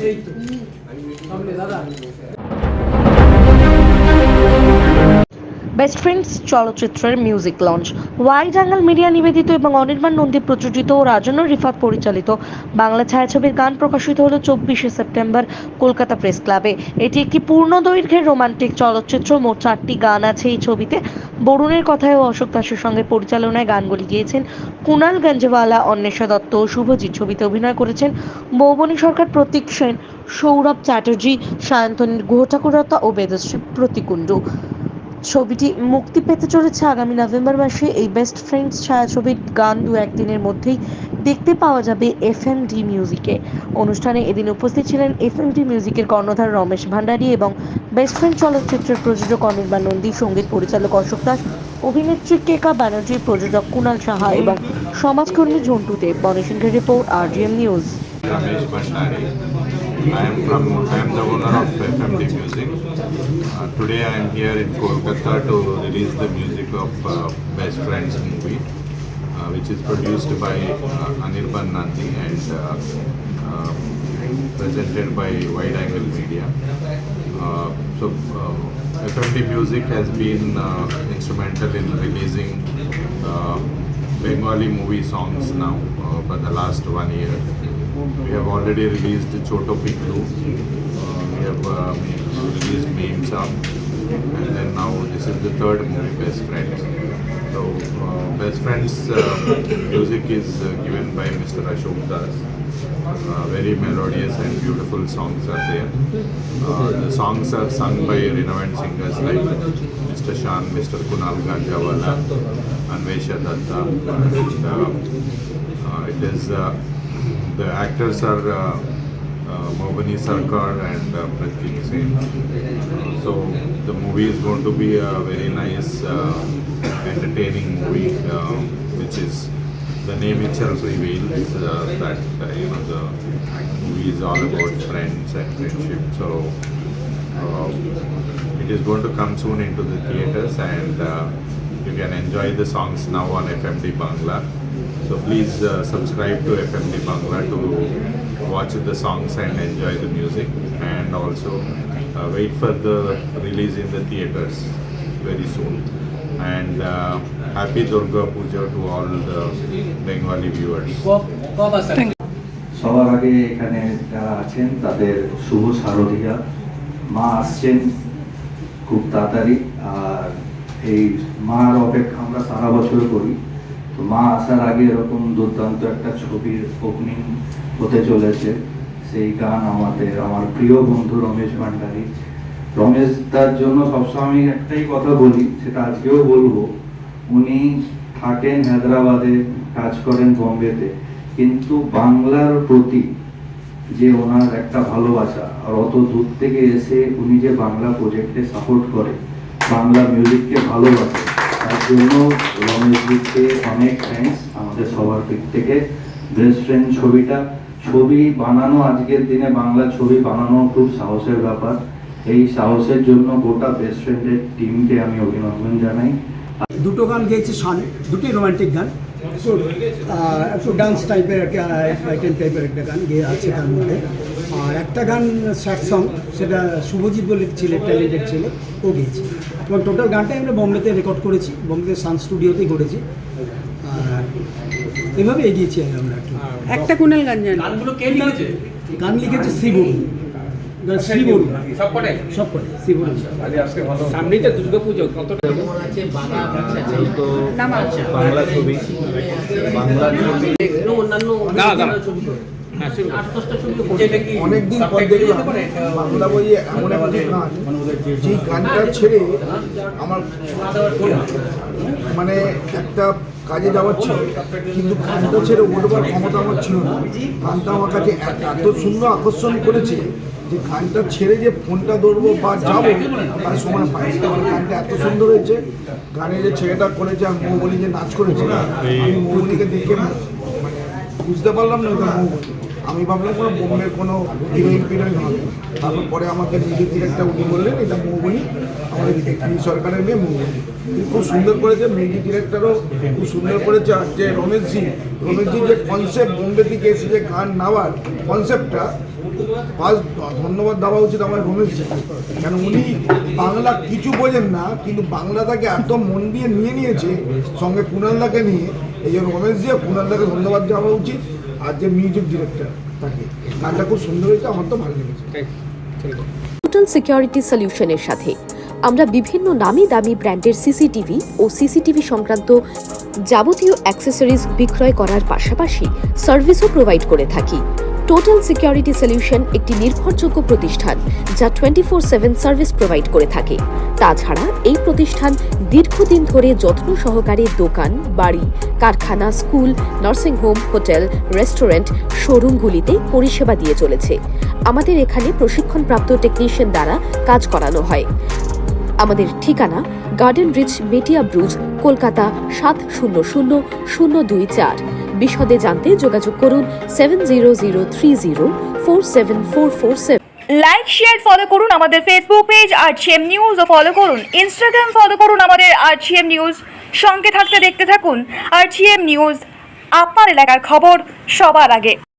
এই তো সামনে দাদা বেস্ট ফ্রেন্ডস চলচ্চিত্রের music launch wide angle media নিবেদিত এবং অনির্বাণ নন্দী প্রযোজিত ও রাজন্য রিফাত পরিচালিত। বাংলা ছায়াছবির গান প্রকাশিত হলো চব্বিশে সেপ্টেম্বর কলকাতা প্রেস ক্লাবে। এটি একটি পূর্ণ দৈর্ঘ্যের রোমান্টিক চলচ্চিত্র। মোট চারটি গান আছে এই ছবিতে। বরুণের কথায় ও অশোক দাসের সঙ্গে পরিচালনায় গানগুলি গিয়েছেন কুণাল গঞ্জওয়ালা, অন্বেষা দত্ত ও শুভজিৎ। ছবিতে অভিনয় করেছেন বৌবনী সরকার, প্রতীক সেন, সৌরভ চ্যাটার্জি সায়ন্তনীর গুহঠাকুরতা ও বেদশ্রী প্রতিকুণ্ডু। ছবিটি মুক্তি পেতে চলেছে আগামী নভেম্বর মাসে। এই বেস্ট ফ্রেন্ডস ছায়াছবির গান দু একদিনের মধ্যেই দেখতে পাওয়া যাবে এফ এম ডি মিউজিকে অনুষ্ঠানে এদিন উপস্থিত ছিলেন এফ এম ডি মিউজিকের কর্ণধার রমেশ ভান্ডারী এবং বেস্ট ফ্রেন্ড চলচ্চিত্রের প্রযোজক অনির্বাণ নন্দী, সংগীত পরিচালক অশোক দাস, অভিনেত্রী কেকা ব্যানার্জি, প্রযোজক কুণাল সাহা এবং সমাজকর্মী ঝন্টু দেব। বনসিংহের report R news Ramesh Bhandari. I am from I am the owner of FMD Music. Uh, today I am here in Kolkata to release the music of uh, Best Friends movie, uh, which is produced by uh, Anirban Nandi and uh, uh, presented by Wide Angle Media. Uh, so uh, FMD Music has been uh, instrumental in releasing uh, Bengali movie songs now uh, for the last one year. We have already released Choto Piklu. Uh, we have uh, released Meme Song. And then now this is the third movie, Best Friends. So, uh, Best Friends uh, music is uh, given by Mr. Ashok Das. Uh, very melodious and beautiful songs are there. Uh, the songs are sung by renowned singers like Mr. Shan, Mr. Kunal Ganjawala, Anvesha Datta. And, uh, uh, it is uh, the actors are uh, uh, Mohani Sarkar and uh, Pratik Sen. So the movie is going to be a very nice, uh, entertaining movie, uh, which is the name itself reveals uh, that uh, you know the movie is all about friends and friendship. So uh, it is going to come soon into the theaters and uh, you can enjoy the songs now on FMD Bangla. So please uh, subscribe to FMD Bangla to watch the songs and enjoy the music and also uh, wait for the release in the theaters very soon. And uh, happy Durga Puja to all the Bengali viewers. সবার আগে এখানে যারা আছেন তাদের শুভ শারদীয়া। মা আসছেন খুব তাড়াতাড়ি আর এই মার অপেক্ষা আমরা সারা বছর করি। তো মা আসার আগে এরকম দুর্দান্ত একটা ছবির ওপেনিং হতে চলেছে। সেই গান আমাদের আমার প্রিয় বন্ধু রমেশ ভান্ডারী রমেশ তার জন্য সবসময় আমি একটাই কথা বলি, সেটা আজকেও বলব। উনি থাকেন হায়দ্রাবাদে, কাজ করেন বোম্বেতে। কিন্তু বাংলার প্রতি যে ওনার একটা ভালোবাসা, আর অত দূর থেকে এসে উনি যে বাংলা প্রজেক্টে সাপোর্ট করে, বাংলা মিউজিককে ভালোবাসে, তার জন্য রমেশজিকে অনেক থ্যাঙ্কস আমাদের সবার দিক থেকে। বেস্ট ফ্রেন্ড ছবিটা, ছবি বানানো আজকের দিনে, বাংলা ছবি বানানো খুব সাহসের ব্যাপার। এই সাহসের জন্য গোটা বেস্ট ফ্রেন্ডের টিমকে আমি অভিনন্দন জানাই। দুটো গান গেয়েছি শান দুটোই রোমান্টিক গান। একটু ডান্স টাইপের একটা আইটেম টাইপের একটা গান গিয়ে আছে তার মধ্যে। আর একটা গান স্যাড সং সেটা শুভজিৎ বলে ছেলে ট্যালেন্টেড ছেলে ও গিয়েছে। এবং টোটাল গানটাই আমরা বম্বেতে রেকর্ড করেছি বম্বেতে সান স্টুডিওতেই করেছি। আর এভাবে এগিয়েছি আমরা একটা। কুনাল গান জানি। গানগুলো কে লিখেছে? গান লিখেছে শ্রীবরু সবকটাই করে শ্রীবরু সামনেই তো দুর্গা পুজো কত তো বাংলা ছবি বাংলা ছবি। অন্যান্য হ্যাঁ অনেকদিন পর দেখলাম। বাংলা বইয়ে এমন একটা গান যে গানটা ছেড়ে আমার মানে একটা কাজে যাওয়ার ছিল কিন্তু গানটা ছেড়ে ওঠবার ক্ষমতা আমার ছিল না। গানটা আমার কাছে এত- এত সুন্দর আকর্ষণ করেছে যে গানটা ছেড়ে যে ফোনটা ধরবো বা যাব তার সময় পাই গানটা এত সুন্দর হয়েছে। গানে যে ছেলেটা করেছে আর মৌবলি যে নাচ করেছে আমি মৌবলিকে দেখে মানে বুঝতে পারলাম না ওটা মৌবলি। আমি ভাবলাম কোনো বোম্বের কোনো হিরোইন হবে। তারপর পরে আমাকে মিউজিক ডিরেক্টর উনি বললেন, এটা মৌবনি আমাদের সরকারের মেয়ে মৌবনি খুব সুন্দর করেছে মিউজিক ডিরেক্টরও খুব সুন্দর করেছে। আর যে রমেশজি রমেশজি যে কনসেপ্ট বোম্বে থেকে এসে যে গান নেওয়ার কনসেপ্টটা ফার্স্ট ধন্যবাদ দেওয়া উচিত আমার রমেশজি কেন উনি বাংলা কিছু বোঝেন না, কিন্তু বাংলাটাকে এত মন দিয়ে নিয়ে নিয়েছে, সঙ্গে কুণালদাকে নিয়ে। এই জন্য রমেশজি আর কুণালদাকে ধন্যবাদ দেওয়া উচিত। আর যে মিউজিক ডিরেক্টর তাকে। গানটা খুব সুন্দর হয়েছে আমার তো ভালো লেগেছে। টোটাল সিকিউরিটি সলিউশনের সাথে আমরা বিভিন্ন নামি দামি ব্র্যান্ডের সিসিটিভি ও সিসিটিভি সংক্রান্ত যাবতীয় অ্যাক্সেসরিজ বিক্রয় করার পাশাপাশি সার্ভিসও প্রোভাইড করে থাকি। টোটাল সিকিউরিটি সলিউশন একটি নির্ভরযোগ্য প্রতিষ্ঠান যা twenty four seven service provide করে থাকে। তাছাড়া এই প্রতিষ্ঠান দীর্ঘদিন ধরে যত্ন সহকারে দোকান বাড়ি কারখানা, school nursing home hotel restaurant শোরুমগুলিতে পরিষেবা দিয়ে চলেছে। আমাদের এখানে প্রশিক্ষণপ্রাপ্ত টেকনিশিয়ান দ্বারা কাজ করানো হয়। আমাদের ঠিকানা garden reach Metiabruz Kolkata সাত শূন্য শূন্য শূন্য দুই চার। বিশদে জানতে যোগাযোগ করুন seven zero zero three zero four seven four four seven like share follow করুন আমাদের ফেসবুক পেজ আর আরছিএম নিউজ নিউজও ফলো করুন। ইনস্টাগ্রাম ফলো করুন আমাদের আর সিএম নিউজ সঙ্গে থাকতে দেখতে থাকুন। আর সিএম নিউজ আপনার এলাকার খবর সবার আগে।